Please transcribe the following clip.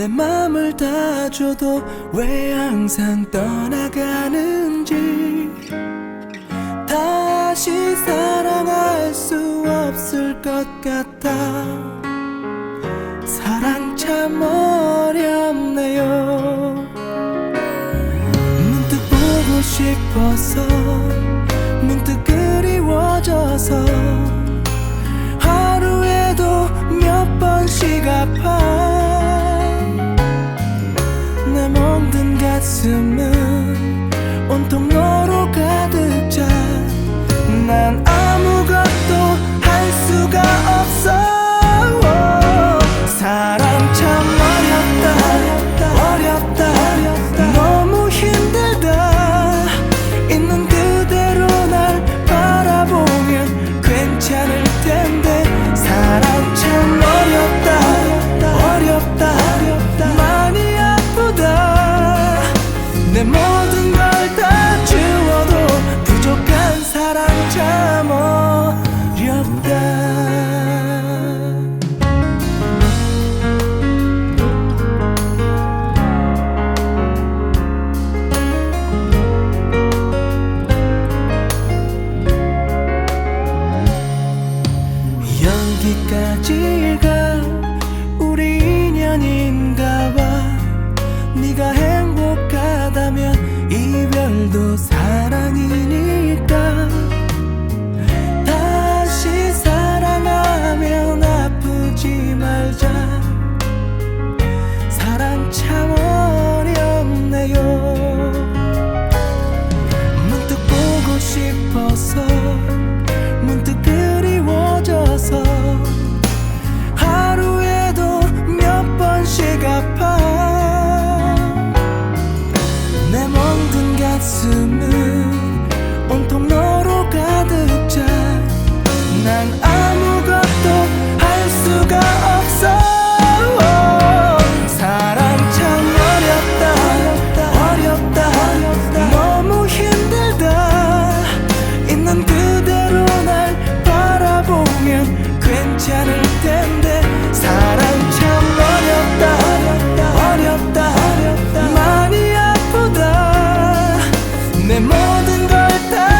내 맘을 다 줘도 왜 항상 떠나가는지. 다시 사랑할 수 없을 것 같아. 사랑 참 어렵네요. 문득 보고 싶어서 문득 그리워져서. 하루에도 몇 번씩 아파 멍든 내 모든 걸 다 주워도 부족한 사랑 참 어렵다. 여기까지가 우리 인연인가 봐 네가 행복하다면 이별도 사랑이 멍든 내 모든 걸다